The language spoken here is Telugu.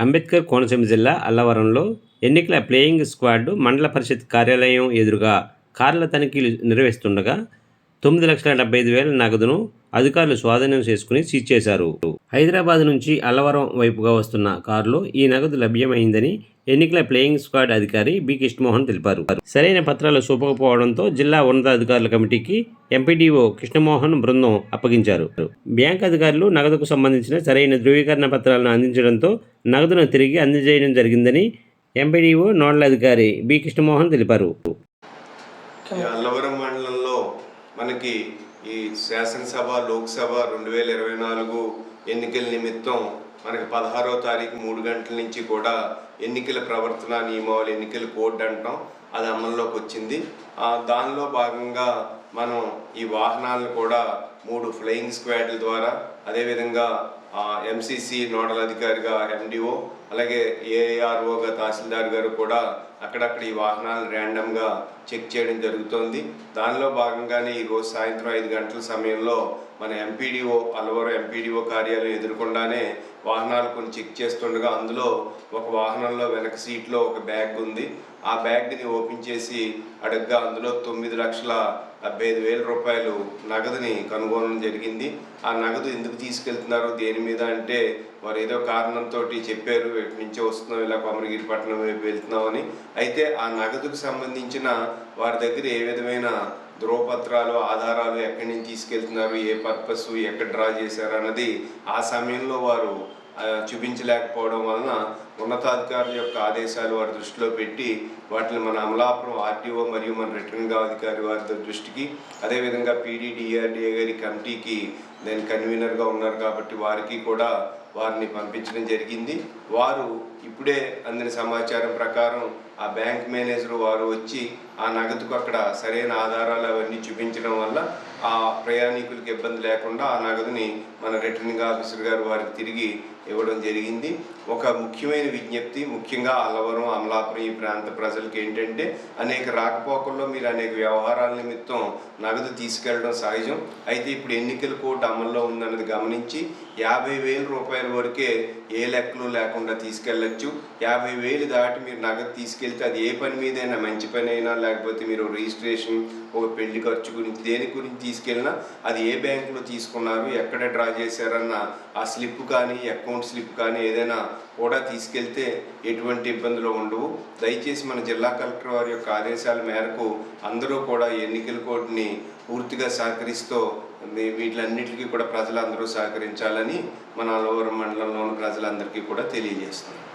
అంబేద్కర్ కోనసీమ జిల్లా అల్లవరంలో ఎన్నికల ప్లేయింగ్ స్క్వాడ్ మండల పరిషత్ కార్యాలయం ఎదురుగా కార్ల తనిఖీలు నిర్వహిస్తుండగా తొమ్మిది లక్షల డెబ్బై ఐదు వేల నగదును అధికారులు స్వాధీనం చేసుకుని సీజ్ చేశారు. హైదరాబాద్ నుంచి అల్లవరం వైపుగా వస్తున్న కారులో ఈ నగదు లభ్యమైందని ఎన్నికల ప్లేయింగ్ స్క్వాడ్ అధికారి బి కృష్ణమోహన్ తెలిపారు. సరైన పత్రాలు చూపకపోవడంతో జిల్లా ఉన్నతాధికారుల కమిటీకి ఎంపీడీఓ కృష్ణమోహన్ బృందం అప్పగించారు. బ్యాంక్ అధికారులు నగదుకు సంబంధించిన సరైన ధృవీకరణ పత్రాలను అందించడంతో నగదును తిరిగి అందజేయడం జరిగిందని ఎంపీడీఓ నోడల్ అధికారి బి కృష్ణమోహన్ తెలిపారు. అల్లవరం మండలంలో మనకి ఈ శాసనసభ లోక్సభ రెండు వేల ఇరవై నాలుగు ఎన్నికల నిమిత్తం మనకి పదహారో తారీఖు మూడు గంటల నుంచి కూడా ఎన్నికల ప్రవర్తన నియమావళి ఎన్నికల కోడ్ అంటాం. అది అమల్లోకి వచ్చింది. దానిలో భాగంగా మనం ఈ వాహనాలను కూడా మూడు ఫ్లయింగ్ స్క్వాడ్ల ద్వారా అదేవిధంగా ఎంసీసీ నోడల్ అధికారిగా ఎండిఓ అలాగే ఏఆర్ఓగా తహసీల్దార్ గారు కూడా అక్కడక్కడ ఈ వాహనాలను ర్యాండమ్గా చెక్ చేయడం జరుగుతోంది. దానిలో భాగంగానే ఈరోజు సాయంత్రం ఐదు గంటల సమయంలో మన ఎంపీడీఓ అలవరం ఎంపీడీఓ కార్యాలయం ఎదుర్కొండానే వాహనాలు కొన్ని చెక్ చేస్తుండగా అందులో ఒక వాహనంలో వెనక సీట్లో ఒక బ్యాగ్ ఉంది. ఆ బ్యాగ్ని ఓపెన్ చేసి అడగ్గా అందులో తొమ్మిది లక్షల డెబ్బై ఐదు వేల రూపాయలు నగదుని కనుగొనడం జరిగింది. ఆ నగదు ఎందుకు తీసుకెళ్తున్నారు? దేని మీద? అంటే వారు ఏదో కారణంతో చెప్పారు ఇటు నుంచి వస్తున్నాం ఇలా కొమరగిరి పట్టణం వైపు వెళ్తున్నామని అయితే ఆ నగదుకు సంబంధించిన వారి దగ్గర ఏ విధమైన ధ్రువపత్రాలు ఆధారాలు ఎక్కడి నుంచి తీసుకెళ్తున్నారు ఏ పర్పస్ ఎక్కడ డ్రా చేశారు అన్నది ఆ సమయంలో వారు చూపించలేకపోవడం వలన ఉన్నతాధికారుల యొక్క ఆదేశాలు వారి దృష్టిలో పెట్టి వాటిని మన అమలాపురం ఆర్టీఓ మరియు మన రిటర్నింగ్ అధికారి వారి దృష్టికి అదేవిధంగా పీడీడీఆర్డీఏ గారి కమిటీకి నేను కన్వీనర్గా ఉన్నారు కాబట్టి వారికి కూడా వారిని పంపించడం జరిగింది. వారు ఇప్పుడే అందిన సమాచారం ప్రకారం ఆ బ్యాంక్ మేనేజర్ వారు వచ్చి ఆ నగదుకు అక్కడ సరైన ఆధారాలు అవన్నీ చూపించడం వల్ల ఆ ప్రయాణికులకు ఇబ్బంది లేకుండా ఆ నగదుని మన రిటర్నింగ్ ఆఫీసర్ గారు వారికి తిరిగి ఇవ్వడం జరిగింది. ఒక ముఖ్యమైన విజ్ఞప్తి ముఖ్యంగా అల్లవరం అమలాపురం ఈ ప్రాంత ప్రజలకు ఏంటంటే అనేక రాకపోకల్లో మీరు అనేక వ్యవహారాల నిమిత్తం నగదు తీసుకెళ్ళడం సహజం. అయితే ఇప్పుడు ఎన్నికల కోడ్ అమల్లో ఉందన్నది గమనించి యాభై వేల రూపాయలు వరకే ఏ లెక్కలు లేకుండా తీసుకెళ్ళచ్చు. యాభై వేలు దాటి మీరు నగదు తీసుకెళ్తే అది ఏ పని మీదైనా మంచి పని అయినా లేకపోతే మీరు రిజిస్ట్రేషన్ ఒక పెళ్ళి ఖర్చు గురించి దేని గురించి తీసుకెళ్ళినా అది ఏ బ్యాంకులో తీసుకున్నారు ఎక్కడ డ్రా చేశారన్న ఆ స్లిప్ కానీ అకౌంట్ స్లిప్ కానీ ఏదైనా కూడా తీసుకెళ్తే ఎటువంటి ఇబ్బందులు ఉండవు. దయచేసి మన జిల్లా కలెక్టర్ వారి యొక్క ఆదేశాల మేరకు అందరూ కూడా ఎన్నికల కోడ్ని పూర్తిగా సహకరిస్తూ వీటిలన్నిటికీ కూడా ప్రజలందరూ సహకరించాలని మన అలవరం మండలంలోని ప్రజలందరికీ కూడా తెలియజేస్తున్నాం.